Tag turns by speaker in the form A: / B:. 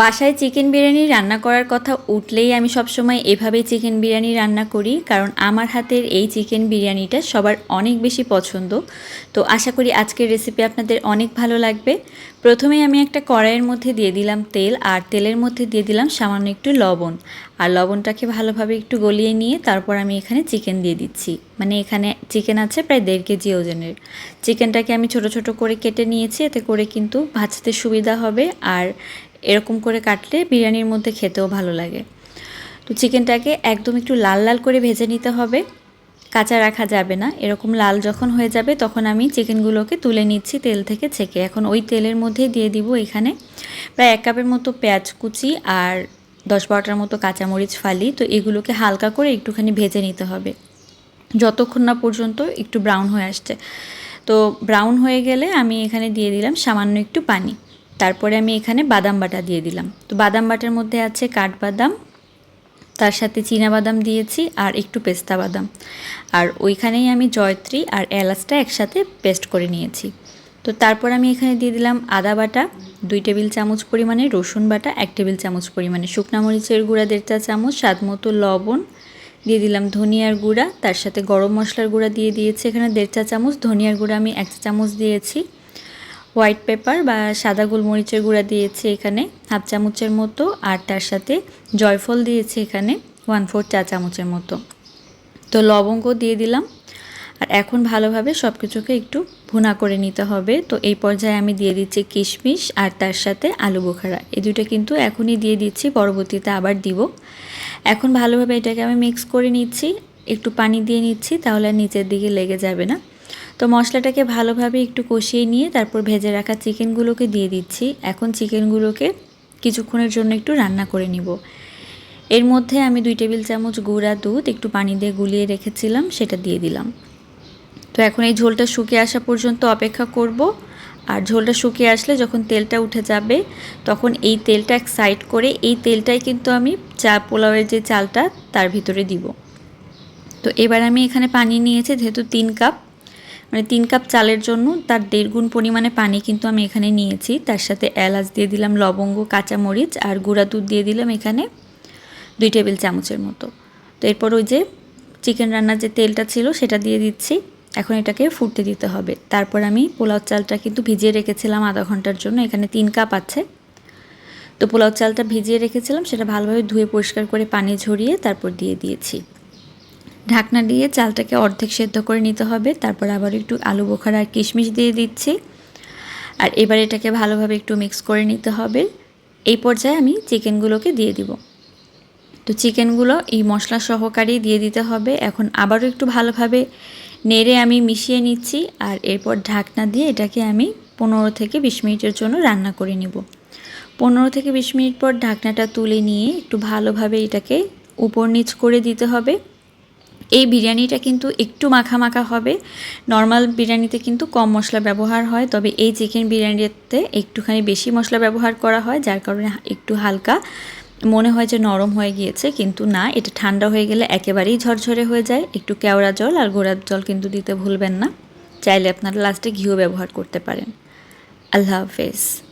A: বাসায় চিকেন বিরিয়ানি রান্না করার কথা উঠলেই আমি সবসময় এভাবেই চিকেন বিরিয়ানি রান্না করি, কারণ আমার হাতের এই চিকেন বিরিয়ানিটা সবার অনেক বেশি পছন্দ। তো আশা করি আজকের রেসিপি আপনাদের অনেক ভালো লাগবে। প্রথমে আমি একটা কড়াইয়ের মধ্যে দিয়ে দিলাম তেল, আর তেলের মধ্যে দিয়ে দিলাম সামান্য একটু লবণ। আর লবণটাকে ভালোভাবে একটু গলিয়ে নিয়ে তারপর আমি এখানে চিকেন দিয়ে দিচ্ছি। মানে এখানে চিকেন আছে প্রায় দেড় কেজি ওজনের। চিকেনটাকে আমি ছোট ছোট করে কেটে নিয়েছি, এতে করে কিন্তু ভাজতে সুবিধা হবে। আর এরকম করে কাটলে বিরিয়ানির মধ্যে খেতেও ভালো লাগে। তো চিকেনটাকে একদম একটু লাল লাল করে ভেজে নিতে হবে। কাঁচা রাখা যাবে না। এরকম লাল যখন হয়ে যাবে তখন আমি চিকেনগুলোকে তুলে নিচ্ছি তেল থেকে ছেঁকে। এখন ওই তেলের মধ্যেই দিয়ে দিব এখানে প্রায় এক কাপের মতো পেঁয়াজ কুচি আর দশ বারোটার মতো কাঁচামরিচ ফালি। তো এগুলোকে হালকা করে একটুখানি ভেজে নিতে হবে। যতক্ষণ না পর্যন্ত একটু ব্রাউন হয়ে আসছে। তো ব্রাউন হয়ে গেলে আমি এখানে দিয়ে দিলাম সামান্য একটু পানি। তারপরে আমি এখানে বাদাম বাটা দিয়ে দিলাম। তো বাদাম বাটার মধ্যে আছে কাঠবাদাম, তার সাথে বাদাম দিয়েছি আর একটু পেস্তা বাদাম। আর ওইখানেই আমি জয়ত্রী আর এলাচটা একসাথে পেস্ট করে নিয়েছি। তো তারপর আমি এখানে দিয়ে দিলাম আদা বাটা, দুই টেবিল চামচ পরিমাণে রসুন বাটা, এক টেবিল চামচ পরিমাণে শুকনা মরিচের গুঁড়া, দেড় চা চামচ স্বাদ মতো লবণ দিয়ে দিলাম ধনিয়ার গুঁড়া, তার সাথে গরম মশলার গুঁড়া দিয়ে দিয়েছি এখানে দেড় চা চামচ। ধনিয়ার গুঁড়া আমি এক চামচ দিয়েছি। হোয়াইট পেপার বা সাদা গোলমরিচের গুঁড়া দিয়েছি এখানে, হাফ চামচের মতো, আর তার সাথে জয়ফল দিয়েছি এখানে ওয়ান ফোর চা চামচের মতো। তো লবঙ্গ দিয়ে দিলাম, আর এখন ভালোভাবে সব কিছুকে একটু ভুনা করে নিতে হবে। তো এই পর্যায়ে আমি দিয়ে দিচ্ছি কিশমিশ, আর তার সাথে আলু বোখারা। এই দুটো কিন্তু এখনই দিয়ে দিচ্ছি, পরবর্তীতে আবার দিব। এখন ভালোভাবে এটাকে আমি মিক্স করে নিচ্ছি, একটু পানি দিয়ে নিচ্ছি, তাহলে নিচের দিকে লেগে যাবে না। তো মশলাটাকে ভালোভাবে একটু কষিয়ে নিয়ে তারপর ভেজে রাখা চিকেনগুলোকে দিয়ে দিচ্ছি। এখন চিকেনগুলোকে কিছুক্ষণের জন্য একটু রান্না করে নিব। এর মধ্যে আমি দুই টেবিল চামচ গুঁড়া দুধ, একটু পানি দিয়ে গুলিয়ে রেখেছিলাম, সেটা দিয়ে দিলাম। তো এখন এই ঝোলটা শুকিয়ে আসা পর্যন্ত অপেক্ষা করব। আর ঝোলটা শুকিয়ে আসলে যখন তেলটা উঠে যাবে, তখন এই তেলটা এক সাইড করে এই তেলটাই কিন্তু আমি চা পোলাওয়ের যে চালটা, তার ভিতরে দিব। তো এবার আমি এখানে পানি নিয়েছি, যেহেতু তিন কাপ। মানে তিন কাপ চালের জন্য তার দেড় গুণ পরিমাণে পানি কিন্তু আমি এখানে নিয়েছি। তার সাথে এলাচ দিয়ে দিলাম, লবঙ্গ, কাঁচামরিচ আর গুঁড়া দুধ দিয়ে দিলাম এখানে দুই টেবিল চামচের মতো। তো এরপর ওই যে চিকেন রান্নার যে তেলটা ছিল সেটা দিয়ে দিচ্ছি। এখন এটাকে ফুটতে দিতে হবে। তারপর আমি পোলাও চালটা কিন্তু ভিজিয়ে রেখেছিলাম আধা ঘণ্টার জন্য, এখানে তিন কাপ আছে। তো পোলাও চালটা ভিজিয়ে রেখেছিলাম, সেটা ভালোভাবে ধুয়ে পরিষ্কার করে পানি ঝরিয়ে তারপর দিয়ে দিয়েছি। ঢাকনা দিয়ে চালটাকে অর্ধেক সেদ্ধ করে নিতে হবে। তারপর আবার একটু আলু বোখারা আর কিশমিশ দিয়ে দিচ্ছি। আর এবার এটাকে ভালোভাবে একটু মিক্স করে নিতে হবে। এই পর্যায়ে আমি চিকেনগুলোকে দিয়ে দিব। তো চিকেনগুলো এই মশলা সহকারেই দিয়ে দিতে হবে। এখন আবারও একটু ভালোভাবে নেড়ে আমি মিশিয়ে নিচ্ছি। আর এরপর ঢাকনা দিয়ে এটাকে আমি পনেরো থেকে বিশ মিনিটের জন্য রান্না করে নিব। পনেরো থেকে বিশ মিনিট পর ঢাকনাটা তুলে নিয়ে একটু ভালোভাবে এটাকে উপর নিচ করে দিতে হবে। এই বিরিয়ানিটা কিন্তু একটু মাখা মাখা হবে। নর্মাল বিরিয়ানিতে কিন্তু কম মশলা ব্যবহার হয়, তবে এই চিকেন বিরিয়ানিতে একটুখানি বেশি মশলা ব্যবহার করা হয়, যার কারণে একটু হালকা মনে হয় যে নরম হয়ে গিয়েছে, কিন্তু না, এটা ঠান্ডা হয়ে গেলে একেবারেই ঝরঝরে হয়ে যায়। একটু কেওড়া জল আর গোড়ার জল কিন্তু দিতে ভুলবেন না। চাইলে আপনারা লাস্টে ঘিও ব্যবহার করতে পারেন। আল্লাহ হাফেজ।